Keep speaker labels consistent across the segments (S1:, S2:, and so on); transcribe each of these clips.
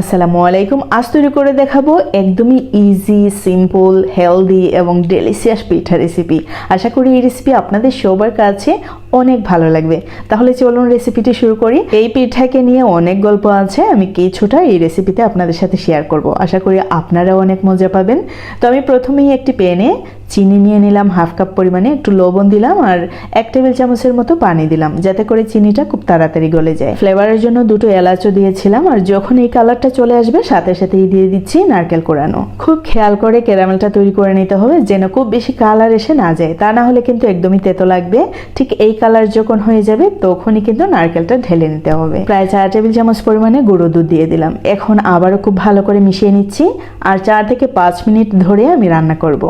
S1: আসসালামু আলাইকুম। আজ তৈরি করে দেখাবো একদমই ইজি সিম্পল হেলদি এবং ডেলিসিয়াস পিঠা রেসিপি আশা করি এই রেসিপি আপনাদের সবার কাছে অনেক ভালো লাগবে। তাহলে চলুন রেসিপিটি শুরু করি। এই পিঠাকে নিয়ে অনেক গল্প আছে, আমি কিছুটা এই রেসিপিতে আপনাদের সাথে শেয়ার করব। আশা করি আপনারাও অনেক মজা পাবেন। তো আমি প্রথমেই একটি প্যানে চিনি নিয়ে নিলাম, হাফ কাপ পরিমাণে একটু লবণ দিলাম আর এক টেবিল চামচের মতো পানি দিলাম, যাতে করে চিনিটা খুব তাড়াতাড়ি গলে যায়। ফ্লেভারের জন্য দুটো এলাচও দিয়েছিলাম আর যখন এই কালারটা চলে আসবে, সাথে সাথেই দিয়ে দিচ্ছি নারকেল কোরানো। খুব খেয়াল করে ক্যারামেলটা তৈরি করে নিতে হবে, যেন খুব বেশি কালার এসে না যায়। তা না হলে কিন্তু একদমই তেতো লাগবে। ঠিক এই কালার যখন হয়ে যাবে, তখনই কিন্তু নারকেলটা ঢেলে নিতে হবে। প্রায় চার টেবিল চামচ পরিমাণে গুঁড়ো দুধ দিয়ে দিলাম। এখন আবারও খুব ভালো করে মিশিয়ে নিচ্ছি আর চার থেকে পাঁচ মিনিট ধরে আমি রান্না করব।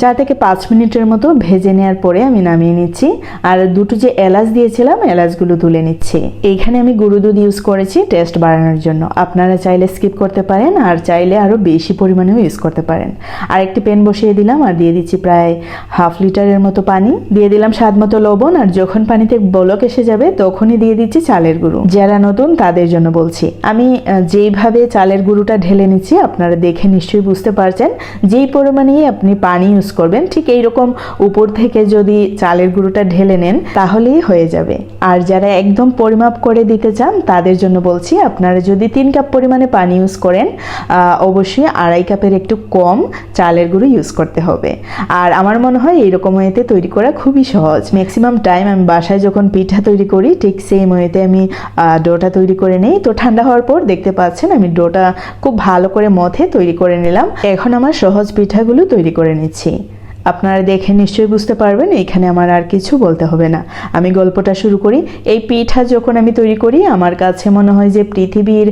S1: চার থেকে পাঁচ মিনিটের মতো ভেজে নেওয়ার পরে আমি নামিয়ে নিচ্ছি। আর দুটো যে এলাচ দিয়েছিলাম, এলাচগুলো তুলে নিচ্ছি। এইখানে আমি গুঁড়ো দুধ ইউজ করেছি টেস্ট বাড়ানোর জন্য। আপনারা চাইলে স্কিপ করতে পারেন, আর চাইলে আরও বেশি পরিমাণেও ইউজ করতে পারেন। আর একটি প্যান বসিয়ে দিলাম, আর দিয়ে দিচ্ছি প্রায় হাফ লিটারের মতো পানি। দিয়ে দিলাম স্বাদ মতো লবণ, আর যখন পানিতে বলক এসে যাবে, তখনই দিয়ে দিচ্ছি চালের গুঁড়ো। যারা নতুন, তাদের জন্য বলছি। আমি যেইভাবে চালের গুঁড়োটা ঢেলে নিচ্ছি, আপনারা দেখে নিশ্চয়ই বুঝতে পারছেন, যেই পরিমাণেই আপনি পানি ইউজ করবেন, ঠিক এইরকম উপর থেকে যদি চালের গুঁড়োটা ঢেলে নেন, তাহলেই হয়ে যাবে। আর যারা একদম পরিমাপ করে দিতে চান, তাদের জন্য বলছি, আপনারা যদি তিন কাপ পরিমাণে পানি ইউজ করেন অবশ্যই আড়াই কাপের একটু কম চালের গুঁড়ো ইউজ করতে হবে। আর আমার মনে হয় এইরকম ওয়েতে তৈরি করা খুবই সহজ। ম্যাক্সিমাম টাইম আমি বাসায় যখন পিঠা তৈরি করি, ঠিক সেম ওয়েতে আমি ডোটা তৈরি করে নেই। তো ঠান্ডা হওয়ার পর দেখতে পাচ্ছেন, আমি ডোটা খুব ভালো করে মথে তৈরি করে নিলাম। এখন আমার সহজ পিঠাগুলো তৈরি করে নিচ্ছি। আপনারা দেখে নিশ্চয়ই বুঝতে পারবেন এখানে আমার আর কিছু বলতে হবে না। আমি গল্পটা শুরু করি। এই পিঠা যখন আমি তৈরি করি, আমার কাছে মনে হয় যে পৃথিবীর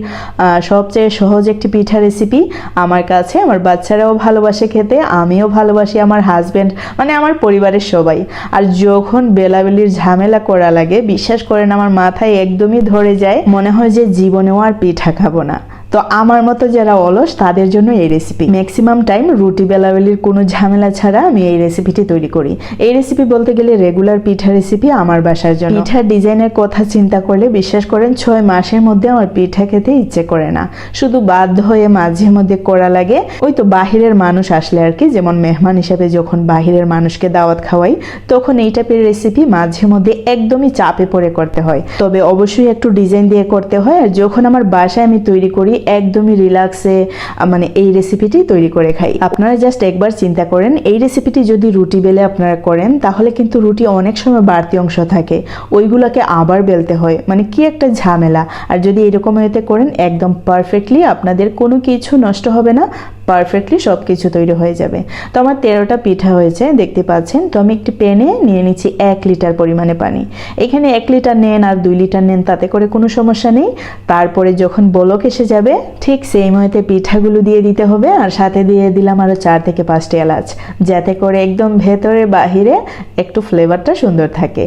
S1: সবচেয়ে সহজ একটি পিঠা রেসিপি আমার কাছে আমার বাচ্চারাও ভালোবাসে খেতে, আমিও ভালোবাসি আমার হাজব্যান্ড মানে আমার পরিবারের সবাই। আর যখন বেলাবেলির ঝামেলা করা লাগে, বিশ্বাস করেন আমার মাথায় একদমই ধরে যায়, মনে হয় যে জীবনেও আর পিঠা খাব না। তো আমার মতো যারা অলস, তাদের জন্য এই রেসিপি ম্যাক্সিমাম টাইম রুটি বেলাবেলির কোনো ঝামেলা ছাড়া আমি এই রেসিপিটি তৈরি করি। এই রেসিপি বলতে গেলে রেগুলার পিঠা রেসিপি আমার বাসার জন্য। পিঠার ডিজাইনের কথা চিন্তা করলে বিশ্বাস করেন, ছয় মাসের মধ্যে আমার পিঠা খেতে ইচ্ছে করে না। শুধু বাধ্য হয়ে মাঝে মধ্যে করা লাগে। ওই তো বাহিরের মানুষ আসলে আর কি, যেমন মেহমান হিসেবে যখন বাহিরের মানুষকে দাওয়াত খাওয়াই, তখন এই টাইপের রেসিপি মাঝে মধ্যে একদমই চাপে পড়ে করতে হয়। তবে অবশ্যই একটু ডিজাইন দিয়ে করতে হয়। আর যখন আমার বাসায় আমি তৈরি করি একদমই রিল্যাক্সে মানে এই রেসিপিটি তৈরি করে খাই। আপনারা জাস্ট একবার চিন্তা করেন, এই রেসিপিটি যদি রুটি বেলে আপনারা করেন, তাহলে কিন্তু রুটি অনেক সময় বাড়তি অংশ থাকে। ওইগুলোকে আবার বেলতে হয়। মানে কি একটা ঝামেলা। আর যদি এরকম এতে করেন, একদম পারফেক্টলি আপনাদের কোনো কিছু নষ্ট হবে না। পারফেক্টলি সব কিছু তৈরি হয়ে যাবে। তো আমার তেরোটা পিঠা হয়েছে, দেখতে পাচ্ছেন। তো আমি একটি প্যানে নিয়ে নিচ্ছি এক লিটার পরিমাণে পানি। এখানে এক লিটার নেন আর দুই লিটার নেন, তাতে করে কোনো সমস্যা নেই। তারপরে যখন বলক এসে যাবে, ঠিক সেই মতে পিঠাগুলো দিয়ে দিতে হবে আর সাথে দিয়ে দিলাম আরও চার থেকে পাঁচটি এলাচ, যাতে করে একদম ভেতরে বাহিরে একটু ফ্লেভারটা সুন্দর থাকে।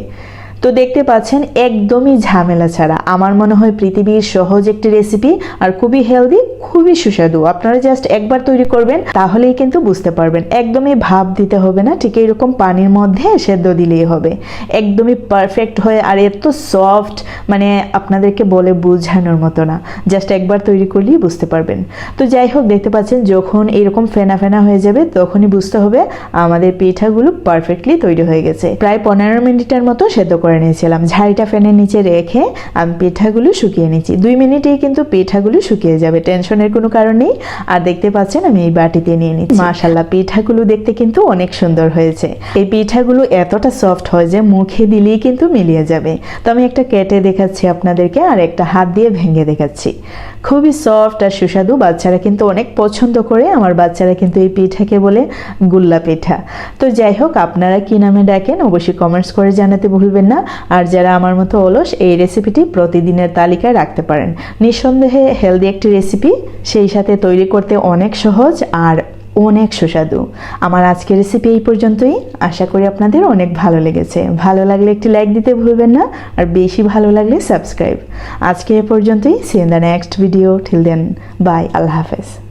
S1: তো দেখতে পাচ্ছেন, একদমই ঝামেলা ছাড়া। আমার মনে হয় পৃথিবীর সহজ একটি রেসিপি আর খুবই হেলদি খুবই সুস্বাদু। আপনারা জাস্ট একবার তৈরি করবেন, তাহলেই কিন্তু বুঝতে পারবেন। একদমই ভাব দিতে হবে না, ঠিক এরকম পানির মধ্যে সেদ্ধ দিলেই হবে। একদমই পারফেক্ট হয়ে, আর এত সফট মানে আপনাদেরকে বলে বোঝানোর মতো না। জাস্ট একবার তৈরি করলেই বুঝতে পারবেন। তো যাই হোক, দেখতে পাচ্ছেন, যখন এরকম ফেনা ফেনা হয়ে যাবে, তখনই বুঝতে হবে আমাদের পিঠাগুলো পারফেক্টলি তৈরি হয়ে গেছে। প্রায় পনেরো মিনিটের মতো সেদ্ধ করে নিয়েছিলাম। ঝাড়িটা ফ্যানের নিচে রেখে আমি পিঠাগুলো শুকিয়ে নিচ্ছি। দুই মিনিটেই কিন্তু পিঠাগুলো শুকিয়ে যাবে টেনশনের কোনো কারণ নেই। আর দেখতে পাচ্ছেন আমি এই বাটিতে নিয়ে নিচ্ছি। মাশাল্লাহ পিঠাগুলো দেখতে কিন্তু অনেক সুন্দর হয়েছে। এই পিঠাগুলো এতটা সফট হয় যে মুখে দিলেই কিন্তু মিলিয়ে যাবে। তো আমি একটা কেটে দেখাচ্ছি আপনাদেরকে আর একটা হাত দিয়ে ভেঙে দেখাচ্ছি। খুবই সফট আর সুস্বাদু। বাচ্চারা কিন্তু অনেক পছন্দ করে। আমার বাচ্চারা কিন্তু এই পিঠাকে বলে গুল্লা পিঠা। তো যাই হোক আপনারা কি নামে ডাকেন অবশ্যই কমেন্টস করে জানাতে ভুলবেন না? আর যারা আমার মতো অলস, এই রেসিপিটি প্রতিদিনের তালিকায় রাখতে পারেন। নিঃসন্দেহে হেলদি একটি রেসিপি সেই সাথে তৈরি করতে অনেক সহজ আর অনেক সুস্বাদু। আমার আজকের রেসিপি এই পর্যন্তই। আশা করি আপনাদের অনেক ভালো লেগেছে। ভালো লাগলে একটি লাইক দিতে ভুলবেন না, আর বেশি ভালো লাগলে সাবস্ক্রাইব আজকে এ পর্যন্তই। See in the next video till then bye আল্লাহ হাফেজ।